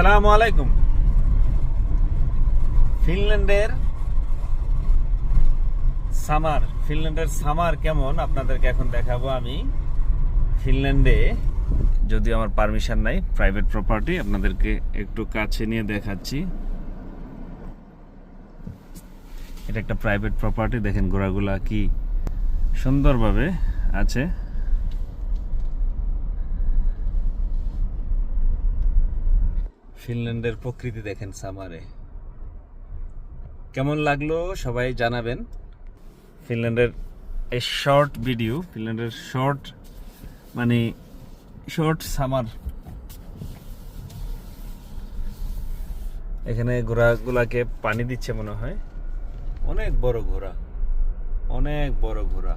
আসসালামু আলাইকুম। ফিনল্যান্ডের summer ফিনল্যান্ডের summer কেমন? আপনাদেরকে এখন দেখাবো আমি। ফিনল্যান্ডে যদি আমার পারমিশন নাই প্রাইভেট প্রপার্টি আপনাদেরকে একটু কাছে নিয়ে দেখাচ্ছি। এটা একটা প্রাইভেট প্রপার্টি দেখেন ঘোড়াগুলা কি সুন্দরভাবে আছে। ফিনল্যান্ডের প্রকৃতি দেখেন সামারে। কেমন লাগল সবাই জানাবেন। ফিনল্যান্ডের এই শর্ট ভিডিও ফিনল্যান্ডের শর্ট মানে শর্ট সামার এখানে ঘোড়াগুলাকে পানি দিচ্ছে মনে হয়। অনেক বড় ঘোড়া, অনেক বড় ঘোড়া।